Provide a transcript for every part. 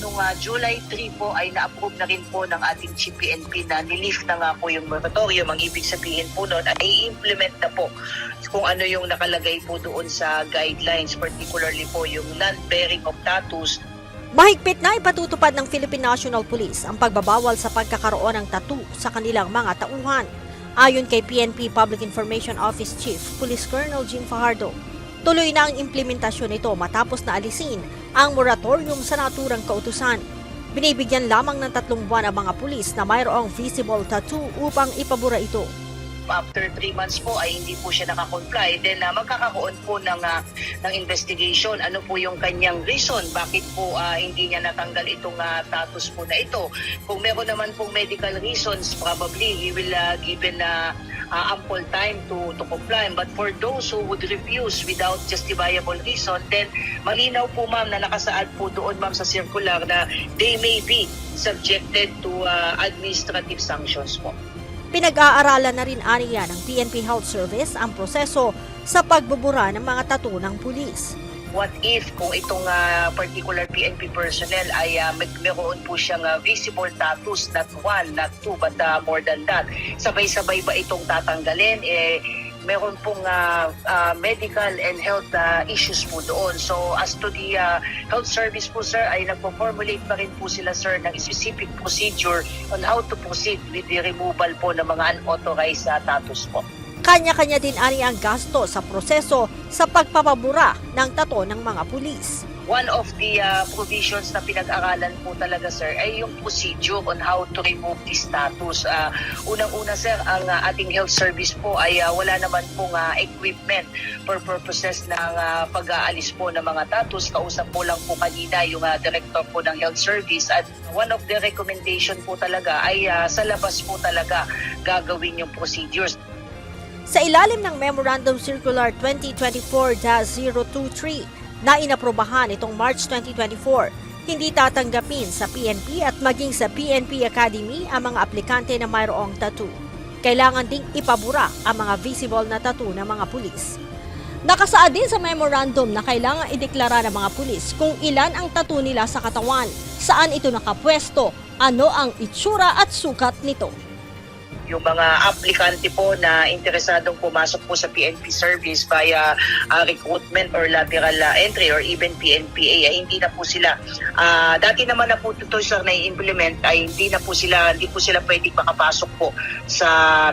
nung ah, July 3 po ay na-approve na rin po ng ating Chief PNP na nilift na nga po yung moratorium. Ang ibig sabihin po noon ay i-implement na po kung ano yung nakalagay po doon sa guidelines, particularly po yung non-bearing of tattoos Mahigpit na ipatutupad ng Philippine National Police ang pagbabawal sa pagkakaroon ng tattoo sa kanilang mga tauhan. Ayon kay PNP Public Information Office Chief Police Colonel Jim Fajardo, tuloy na ang implementasyon nito matapos na alisin ang moratorium sa naturang kautusan. Binibigyan lamang ng tatlong buwan ang mga pulis na mayroong visible tattoo upang ipabura ito. after three months po ay hindi po siya nakakomply, then uh, magkakaroon po ng, ah, ng investigation. Ano po yung kanyang reason? Bakit po ah, hindi niya natanggal itong uh, status po na ito? Kung meron naman pong medical reasons, probably he will uh, given uh, uh, ample time to to comply. But for those who would refuse without justifiable reason, then malinaw po ma'am na nakasaad po doon ma'am sa circular na they may be subjected to uh, administrative sanctions po. Pinag-aaralan na rin aniya ng PNP Health Service ang proseso sa pagbubura ng mga tattoo ng pulis. What if kung itong ah, particular PNP personnel ay uh, meron po siyang ah, visible tattoos, not one, not two, but ah, more than that. Sabay-sabay ba itong tatanggalin? Eh, meron pong ah, ah, medical and health ah, issues po doon. So as to the ah, health service po sir, ay nagpo-formulate pa rin po sila sir ng specific procedure on how to proceed with the removal po ng mga unauthorized ah, tattoos po. Kanya-kanya din ani ang gasto sa proseso sa pagpapabura ng tato ng mga pulis. one of the uh, provisions na pinag-aralan po talaga sir ay yung procedure on how to remove this status. Uh, unang-una sir, ang uh, ating health service po ay uh, wala naman pong uh, equipment for purposes ng uh, pag-aalis po ng mga tattoos. Kausap po lang po kanina yung uh, director po ng health service at one of the recommendation po talaga ay uh, sa labas po talaga gagawin yung procedures. Sa ilalim ng Memorandum Circular 2024-023 na inaprobahan itong March 2024, hindi tatanggapin sa PNP at maging sa PNP Academy ang mga aplikante na mayroong tattoo. Kailangan ding ipabura ang mga visible na tattoo ng mga pulis. Nakasaad din sa memorandum na kailangan ideklara ng mga pulis kung ilan ang tattoo nila sa katawan, saan ito nakapwesto, ano ang itsura at sukat nito. Yung mga aplikante po na interesadong pumasok po sa PNP service via uh, recruitment or lateral uh, entry or even PNPA ay hindi na po sila ah, dati naman na po ito sir na implement ay hindi na po sila hindi po sila pwedeng makapasok po sa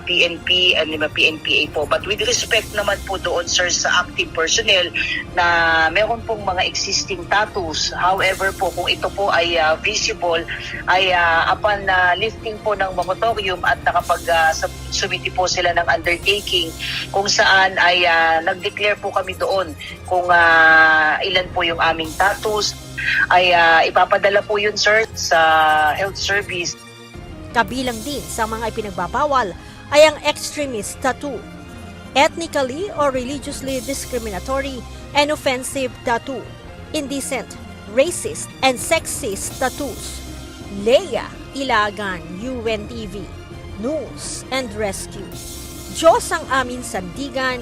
PNP and uh, PNPA po. But with respect naman po doon sir sa active personnel na meron pong mga existing tattoos. However po kung ito po ay ah, visible ay ah, upon na lifting po ng moratorium at nakapag sub- sumiti po sila ng undertaking kung saan ay ah, nag-declare po kami doon kung ah, ilan po yung aming tattoos. Ay ah, ipapadala po yun sir sa health service. Kabilang din sa mga ipinagbabawal ay ang extremist tattoo, ethnically or religiously discriminatory and offensive tattoo, indecent, racist, and sexist tattoos. Leia Ilagan, UNTV, News and Rescue. Diyos ang aming sandigan,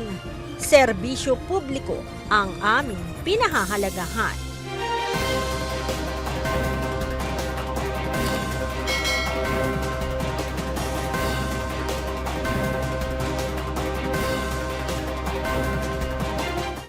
serbisyo publiko ang aming pinahahalagahan.